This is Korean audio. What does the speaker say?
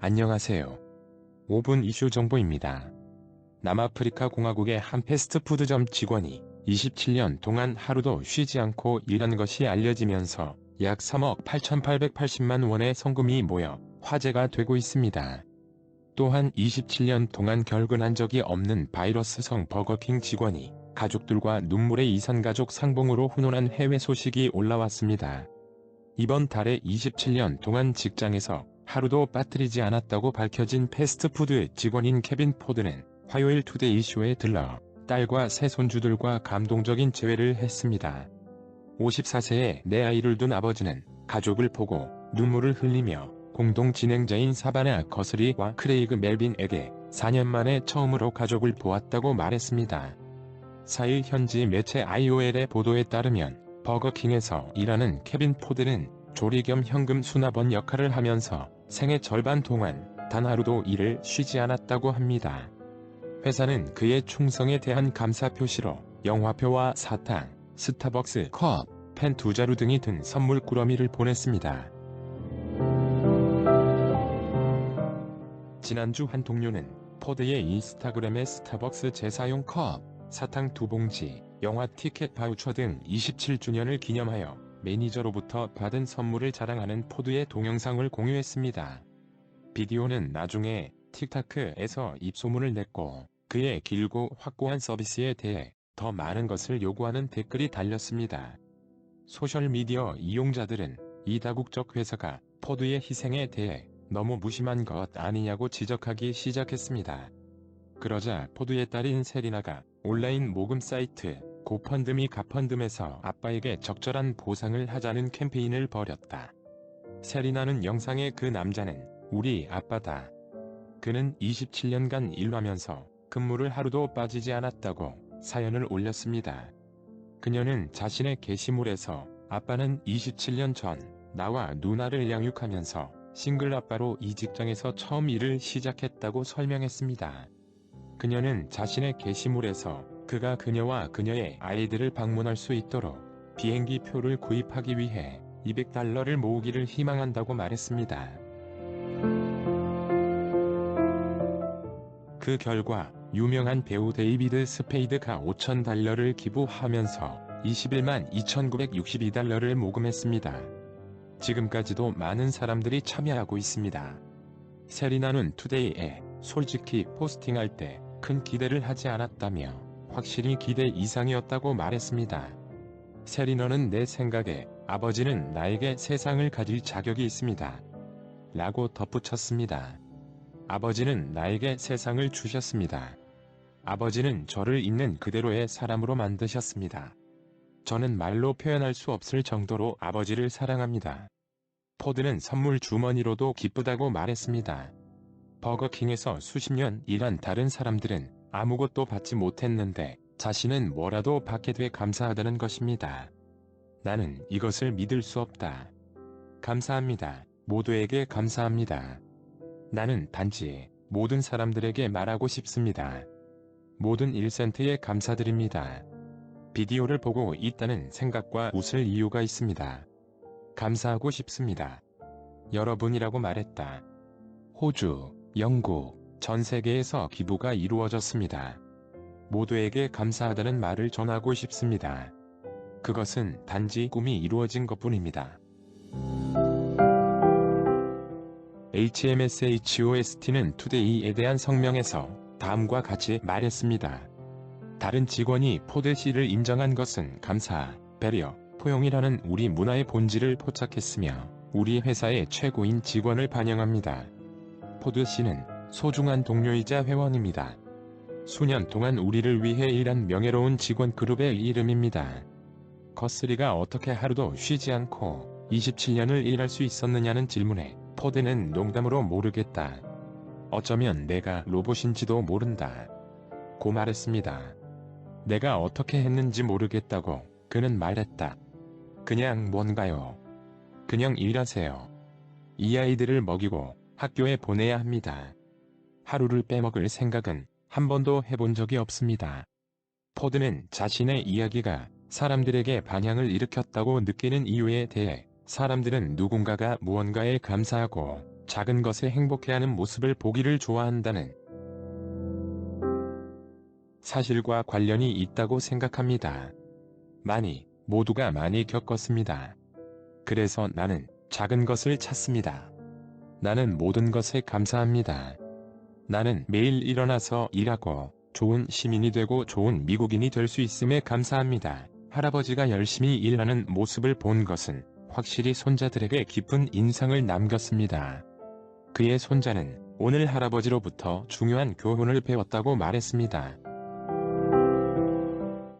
안녕하세요. 5분 이슈 정보입니다. 남아프리카 공화국의 한 패스트푸드점 직원이 27년 동안 하루도 쉬지 않고 일한 것이 알려지면서 약 3억 8,880만 원의 성금이 모여 화제가 되고 있습니다. 또한 27년 동안 결근한 적이 없는 바이러스성 버거킹 직원이 가족들과 눈물의 이산가족 상봉으로 훈훈한 해외 소식이 올라왔습니다. 이번 달에 27년 동안 직장에서 하루도 빠뜨리지 않았다고 밝혀진 패스트푸드 직원인 케빈 포드는 화요일 투데이 쇼에 들러 딸과 세 손주들과 감동적인 재회를 했습니다. 54세의 내 아이를 둔 아버지는 가족을 보고 눈물을 흘리며 공동 진행자인 사바나 거스리와 크레이그 멜빈에게 4년 만에 처음으로 가족을 보았다고 말했습니다. 4일 현지 매체 IOL의 보도에 따르면 버거킹에서 일하는 케빈 포드는 조리 겸 현금 수납원 역할을 하면서 생애 절반 동안 단 하루도 일을 쉬지 않았다고 합니다. 회사는 그의 충성에 대한 감사 표시로 영화표와 사탕, 스타벅스 컵, 펜 두 자루 등이 든 선물 꾸러미를 보냈습니다. 지난주 한 동료는 포드의 인스타그램에 스타벅스 재사용 컵, 사탕 두 봉지, 영화 티켓 바우처 등 27주년을 기념하여 매니저로부터 받은 선물을 자랑하는 포드의 동영상을 공유했습니다. 비디오는 나중에 틱타크에서 입소문을 냈고 그의 길고 확고한 서비스에 대해 더 많은 것을 요구하는 댓글이 달렸습니다. 소셜미디어 이용자들은 이 다국적 회사가 포드의 희생에 대해 너무 무심한 것 아니냐고 지적하기 시작했습니다. 그러자 포드의 딸인 세리나가 온라인 모금 사이트 고펀드미 가펀드에서 아빠에게 적절한 보상을 하자는 캠페인을 벌였다. 세리나는 영상의 그 남자는 우리 아빠다. 그는 27년간 일하면서 근무를 하루도 빠지지 않았다고 사연을 올렸습니다. 그녀는 자신의 게시물에서 아빠는 27년 전 나와 누나를 양육하면서 싱글 아빠로 이 직장에서 처음 일을 시작했다고 설명했습니다. 그녀는 자신의 게시물에서 그가 그녀와 그녀의 아이들을 방문할 수 있도록 비행기 표를 구입하기 위해 200달러를 모으기를 희망한다고 말했습니다. 그 결과 유명한 배우 데이비드 스페이드가 5,000달러를 기부하면서 21만 2,962달러를 모금했습니다. 지금까지도 많은 사람들이 참여하고 있습니다. 세리나는 투데이에 솔직히 포스팅할 때 큰 기대를 하지 않았다며 확실히 기대 이상이었다고 말했습니다. 세리너는 내 생각에 아버지는 나에게 세상을 가질 자격이 있습니다. 라고 덧붙였습니다. 아버지는 나에게 세상을 주셨습니다. 아버지는 저를 있는 그대로의 사람으로 만드셨습니다. 저는 말로 표현할 수 없을 정도로 아버지를 사랑합니다. 포드는 선물 주머니로도 기쁘다고 말했습니다. 버거킹에서 수십 년 일한 다른 사람들은 아무것도 받지 못했는데 자신은 뭐라도 받게 돼 감사하다는 것입니다. 나는 이것을 믿을 수 없다. 감사합니다. 모두에게 감사합니다. 나는 단지 모든 사람들에게 말하고 싶습니다. 모든 1센트에 감사드립니다. 비디오를 보고 있다는 생각과 웃을 이유가 있습니다. 감사하고 싶습니다. 여러분이라고 말했다. 호주, 영국, 전 세계에서 기부가 이루어졌습니다. 모두에게 감사하다는 말을 전하고 싶습니다. 그것은 단지 꿈이 이루어진 것뿐입니다. HMSHOST는 투데이에 대한 성명에서 다음과 같이 말했습니다. 다른 직원이 포드 씨를 인정한 것은 감사, 배려, 포용이라는 우리 문화의 본질을 포착했으며 우리 회사의 최고인 직원을 반영합니다. 포드 씨는 소중한 동료이자 회원입니다. 수년 동안 우리를 위해 일한 명예로운 직원 그룹의 이름입니다. 거스리가 어떻게 하루도 쉬지 않고 27년을 일할 수 있었느냐는 질문에 포드는 농담으로 모르겠다. 어쩌면 내가 로봇인지도 모른다. 고 말했습니다. 내가 어떻게 했는지 모르겠다고 그는 말했다. 그냥 뭔가요. 그냥 일하세요. 이 아이들을 먹이고 학교에 보내야 합니다. 하루를 빼먹을 생각은 한 번도 해본 적이 없습니다. 포드는 자신의 이야기가 사람들에게 반향을 일으켰다고 느끼는 이유에 대해 사람들은 누군가가 무언가에 감사하고 작은 것에 행복해하는 모습을 보기를 좋아한다는 사실과 관련이 있다고 생각합니다. 많이, 모두가 많이 겪었습니다. 그래서 나는 작은 것을 찾습니다. 나는 모든 것에 감사합니다. 나는 매일 일어나서 일하고 좋은 시민이 되고 좋은 미국인이 될 수 있음에 감사합니다. 할아버지가 열심히 일하는 모습을 본 것은 확실히 손자들에게 깊은 인상을 남겼습니다. 그의 손자는 오늘 할아버지로부터 중요한 교훈을 배웠다고 말했습니다.